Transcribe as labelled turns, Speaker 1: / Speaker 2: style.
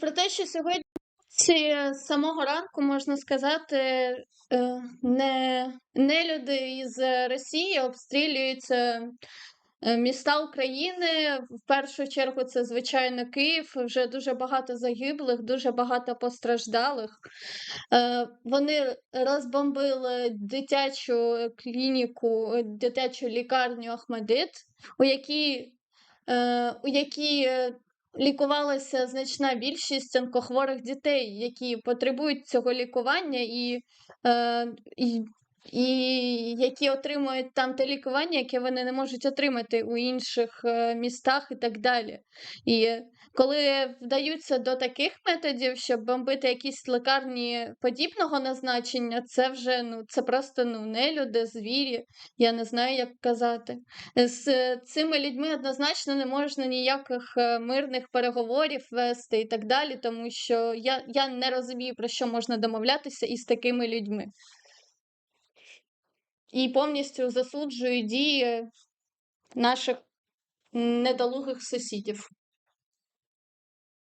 Speaker 1: про те, що сьогодні з самого ранку можна сказати, е, не, не люди із Росії обстрілюються е, міста України. В першу чергу це звичайно Київ. Вже дуже багато загиблих, дуже багато постраждалих. Е, Вони розбомбили дитячу клініку, е, дитячу лікарню Ахмедит, у якій, е, у якій е, лікувалася значна більшість онкохворих дітей, які потребують цього лікування. І, е, і, і які отримують там те лікування, яке вони не можуть отримати у інших е, містах і так далі. І коли вдаються до таких методів, щоб бомбити якісь лікарні подібного назначення, це вже ну це просто ну не люди, звірі. Я не знаю, як казати. З цими людьми однозначно не можна ніяких е, мирних переговорів вести і так далі, тому що я, я не розумію, про що можна домовлятися із такими людьми. І повністю засуджую дії наших недолугих сусідів.